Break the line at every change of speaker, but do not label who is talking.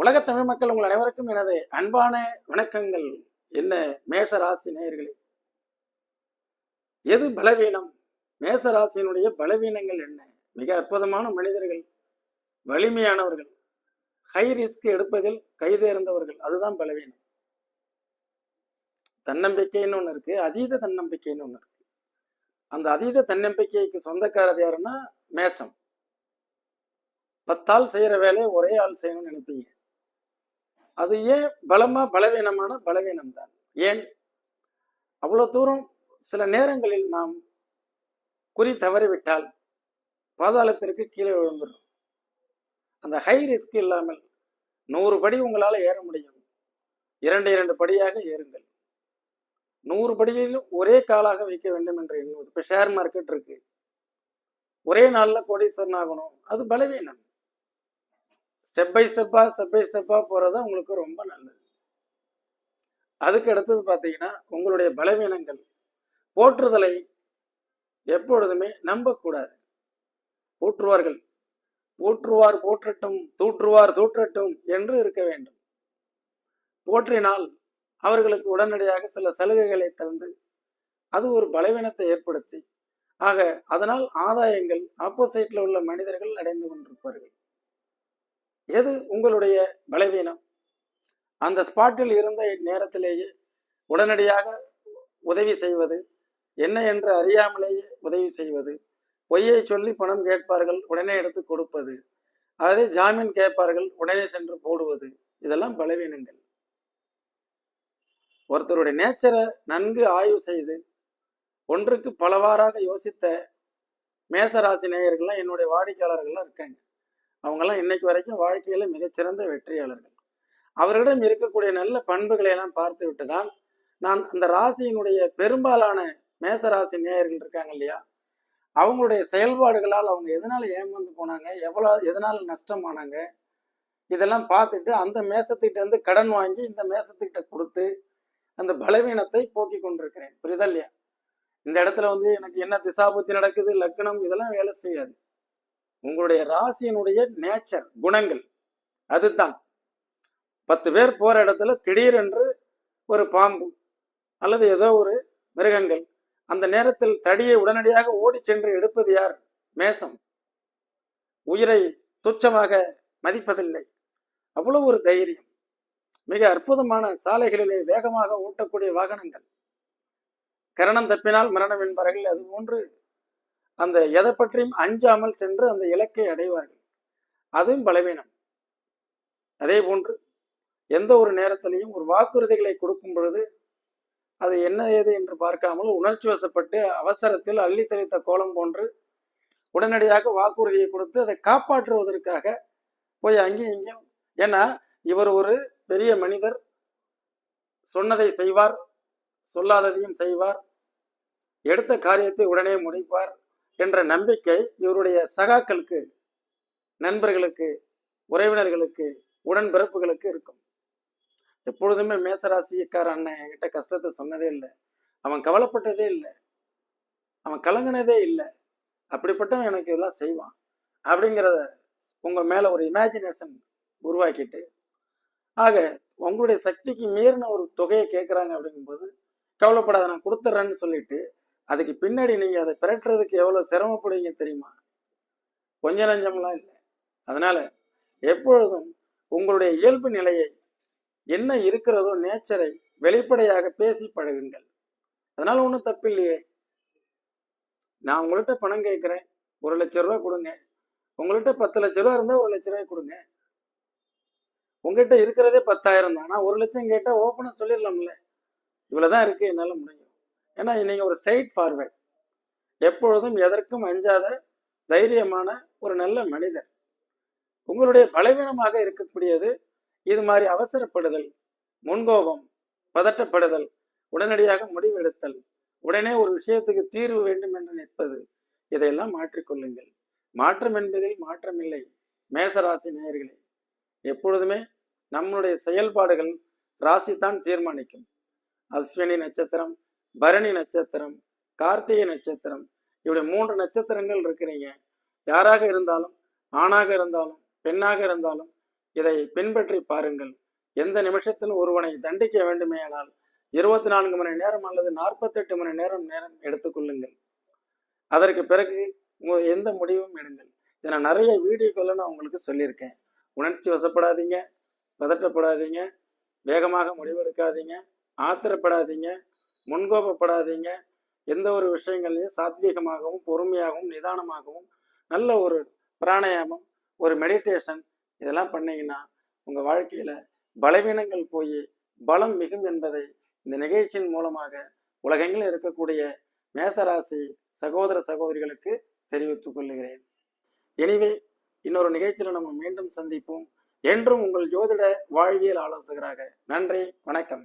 உலக தமிழ் மக்கள் உங்கள் அனைவருக்கும் எனது அன்பான வணக்கங்கள். என்ன மேஷ ராசி நேயர்களே? எது பலவீனம்? மேச ராசியினுடைய பலவீனங்கள் என்ன? மிக அற்புதமான மனிதர்கள் வலிமையானவர்கள் ஹை ரிஸ்க் எடுப்பதில் கைதேர்ந்தவர்கள் அதுதான் பலவீனம். தன்னம்பிக்கைன்னு ஒன்று இருக்கு அதீத தன்னம்பிக்கைன்னு ஒன்று இருக்கு. அந்த அதீத தன்னம்பிக்கைக்கு சொந்தக்காரர் யாருன்னா மேசம். பத்தாள் செய்யற வேலையை ஒரே ஆள் செய்யணும்னு நினைப்பீங்க. அது ஏன் பலமா பலவீனமான பலவீனம் தான் ஏன்? அவ்வளோ தூரம் சில நேரங்களில் நாம் குறி தவறிவிட்டால் பாதாளத்திற்கு கீழே விழுந்துடும் அந்த ஹை ரிஸ்க் இல்லாமல் நூறு படி உங்களால் ஏற முடியும். இரண்டு இரண்டு படியாக ஏறுங்கள். நூறு படியிலும் ஒரே காலாக வைக்க வேண்டும் என்று எண்ணுவது. இப்போ ஷேர் மார்க்கெட் இருக்கு. ஒரே நாளில் கோடீஸ்வரன் ஆகணும். அது பலவீனம். ஸ்டெப் பை ஸ்டெப்பாக ஸ்டெப் பை ஸ்டெப்பாக போகிறது உங்களுக்கு ரொம்ப நல்லது. அதுக்கு அடுத்தது பார்த்தீங்கன்னா உங்களுடைய பலவீனங்கள். போற்றுதலை எப்பொழுதுமே நம்பக்கூடாது. போற்றுவார்கள். போற்றுவார் போற்றட்டும் தூற்றுவார் தூற்றட்டும் என்று இருக்க வேண்டும். போற்றினால் அவர்களுக்கு உடனடியாக சில சலுகைகளை தந்து அது ஒரு பலவீனத்தை ஏற்படுத்தி ஆக அதனால் ஆதாயங்கள் ஆப்போசைட்ல உள்ள மனிதர்கள் அடைந்து கொண்டிருப்பார்கள். எது உங்களுடைய பலவீனம்? அந்த ஸ்பாட்டில் இருந்த நேரத்திலேயே உடனடியாக உதவி செய்வது என்ன என்று அறியாமலேயே உதவி செய்வது பொய்யை சொல்லி பணம் கேட்பார்கள் உடனே எடுத்து கொடுப்பது அதாவது ஜாமீன் கேட்பார்கள் உடனே சென்று போடுவது இதெல்லாம் பலவீனங்கள். ஒருத்தருடைய நேச்சரை நன்கு ஆய்வு செய்து ஒன்றுக்கு பலவாறாக யோசித்த மேசராசி நேயர்கள்லாம் என்னுடைய வாடிக்கையாளர்கள்லாம் இருக்காங்க. அவங்கெல்லாம் இன்னைக்கு வரைக்கும் வாழ்க்கையில மிகச்சிறந்த வெற்றியாளர்கள். அவர்களிடம் இருக்கக்கூடிய நல்ல பண்புகளை எல்லாம் பார்த்து விட்டு தான் நான் அந்த ராசியினுடைய பெரும்பாலான மேச ராசி நேயர்கள் இருக்காங்க இல்லையா? அவங்களுடைய செயல்பாடுகளால் அவங்க எதனால ஏமாந்து போனாங்க? எவ்வளோ எதனால நஷ்டமானாங்க? இதெல்லாம் பார்த்துட்டு அந்த மேசத்திட்ட இருந்து கடன் வாங்கி இந்த மேசத்திட்ட கொடுத்து அந்த பலவீனத்தை போக்கி கொண்டிருக்கிறேன். புரியுதா இல்லையா? இந்த இடத்துல வந்து எனக்கு என்ன திசாபுத்தி நடக்குது லக்னம் இதெல்லாம் வேலை செய்யாது. உங்களுடைய ராசியினுடைய நேச்சர் குணங்கள். அதுதான். பத்து பேர் போற இடத்துல திடீரென்று ஒரு பாம்பு அல்லது ஏதோ ஒரு மிருகங்கள் அந்த நேரத்தில் தடியை உடனடியாக ஓடி சென்று எடுப்பது யார்? மேசம். உயிரை துச்சமாக மதிப்பதில்லை. அவ்வளவு ஒரு தைரியம். மிக அற்புதமான சாலைகளிலே வேகமாக ஓட்டக்கூடிய வாகனங்கள். கரணம் தப்பினால் மரணம் என்பார்கள். அது போன்று அந்த எதை பற்றியும் அஞ்சாமல் சென்று அந்த இலக்கை அடைவார்கள். அதுவும் பலவீனம். அதே போன்று எந்த ஒரு நேரத்திலையும் ஒரு வாக்குறுதிகளை கொடுக்கும் பொழுது அது என்ன ஏது என்று பார்க்காமல் உணர்ச்சி வசப்பட்டு அவசரத்தில் அள்ளி தெளித்த கோலம் போன்று உடனடியாக வாக்குறுதியை கொடுத்து அதை காப்பாற்றுவதற்காக போய் அங்கேயும் இங்கேயும். ஏன்னா இவர் ஒரு பெரிய மனிதர். சொன்னதை செய்வார் சொல்லாததையும் செய்வார். எடுத்த காரியத்தை உடனே முடிப்பார். என்ற நம்பிக்கை இவருடைய சகாக்களுக்கு நண்பர்களுக்கு உறவினர்களுக்கு உடன்பிறப்புகளுக்கு இருக்கும். எப்பொழுதுமே மேசராசிக்கார அண்ணன் என்கிட்ட கஷ்டத்தை சொன்னதே இல்லை. அவன் கவலைப்பட்டதே இல்லை. அவன் கலங்கினதே இல்லை. அப்படிப்பட்டவன் எனக்கு இதெல்லாம் செய்வான் அப்படிங்கிறத உங்கள் மேலே ஒரு இமேஜினேஷன் உருவாக்கிட்டு ஆக உங்களுடைய சக்திக்கு மீறின ஒரு தொகையை கேட்குறாங்க அப்படிங்கும்போது கவலைப்படாத நான் கொடுத்துட்றேன்னு சொல்லிட்டு அதுக்கு பின்னாடி நீங்கள் அதை பிரட்டுறதுக்கு எவ்வளோ சிரமப்படுவீங்க தெரியுமா? கொஞ்ச நஞ்சம்லாம் இல்லை. அதனால் எப்பொழுதும் உங்களுடைய இயல்பு நிலையை என்ன இருக்கிறதோ நேச்சரை வெளிப்படையாக பேசி பழகுங்கள். அதனால் ஒன்றும் தப்பில்லையே. நான் உங்கள்கிட்ட பணம் கேட்குறேன். ஒரு லட்ச ரூபா கொடுங்க. உங்கள்கிட்ட பத்து லட்ச ரூபா இருந்தால் ஒரு லட்ச ரூபாய் கொடுங்க. உங்ககிட்ட இருக்கிறதே பத்தாயிரம் தான். ஆனால் ஒரு லட்சம் கேட்டால் ஓப்பனாக சொல்லிடலாம்ல. இவ்வளோதான் இருக்குது என்னால் முடியும். ஏன்னா நீங்கள் ஒரு ஸ்ட்ரைட் ஃபார்வேர்ட் எப்பொழுதும் எதற்கும் அஞ்சாத தைரியமான ஒரு நல்ல மனிதர். உங்களுடைய பலவீனமாக இருக்கக்கூடியது இது மாதிரி அவசரப்படுதல் முன்கோபம் பதட்டப்படுதல் உடனடியாக முடிவெடுத்தல் உடனே ஒரு விஷயத்துக்கு தீர்வு வேண்டும் என்று நிற்பது இதையெல்லாம் மாற்றிக்கொள்ளுங்கள். மாற்றம் என்பதில் மாற்றமில்லை மேசராசி நேயர்களே. எப்பொழுதுமே நம்மளுடைய செயல்பாடுகள் ராசி தான் தீர்மானிக்கும். அஸ்வினி நட்சத்திரம் பரணி நட்சத்திரம் கார்த்திகை நட்சத்திரம் இப்படி மூன்று நட்சத்திரங்கள் இருக்கிறீங்க யாராக இருந்தாலும் ஆணாக இருந்தாலும் பெண்ணாக இருந்தாலும் இதை பின்பற்றி பாருங்கள். எந்த நிமிஷத்திலும் ஒருவனை தண்டிக்க வேண்டுமேயானால் இருபத்தி நான்கு மணி நேரம் அல்லது நாற்பத்தெட்டு மணி நேரம் நேரம் எடுத்துக்கொள்ளுங்கள் அதற்கு பிறகு எந்த முடிவும் எடுங்கள். இதை நான் நிறைய வீடியோக்களை நான் உங்களுக்கு சொல்லியிருக்கேன். உணர்ச்சி வசப்படாதீங்க பதட்டப்படாதீங்க வேகமாக முடிவெடுக்காதீங்க ஆத்திரப்படாதீங்க முன்கோபப்படாதீங்க. எந்த ஒரு விஷயங்கள்லையும் சாத்வீகமாகவும் பொறுமையாகவும் நிதானமாகவும் நல்ல ஒரு பிராணாயாமம் ஒரு மெடிடேஷன் இதெல்லாம் பண்ணீங்கன்னா உங்கள் வாழ்க்கையில் பலவீனங்கள் போய் பலம் மிகும் என்பதை இந்த நிகழ்ச்சியின் மூலமாக உலகங்களில் இருக்கக்கூடிய மேசராசி சகோதர சகோதரிகளுக்கு தெரிவித்துக் கொள்கிறேன். எனவே இன்னொரு நிகழ்ச்சியில் நம்ம மீண்டும் சந்திப்போம். என்றும் உங்கள் ஜோதிட வாழ்வியல் ஆலோசகராக நன்றி வணக்கம்.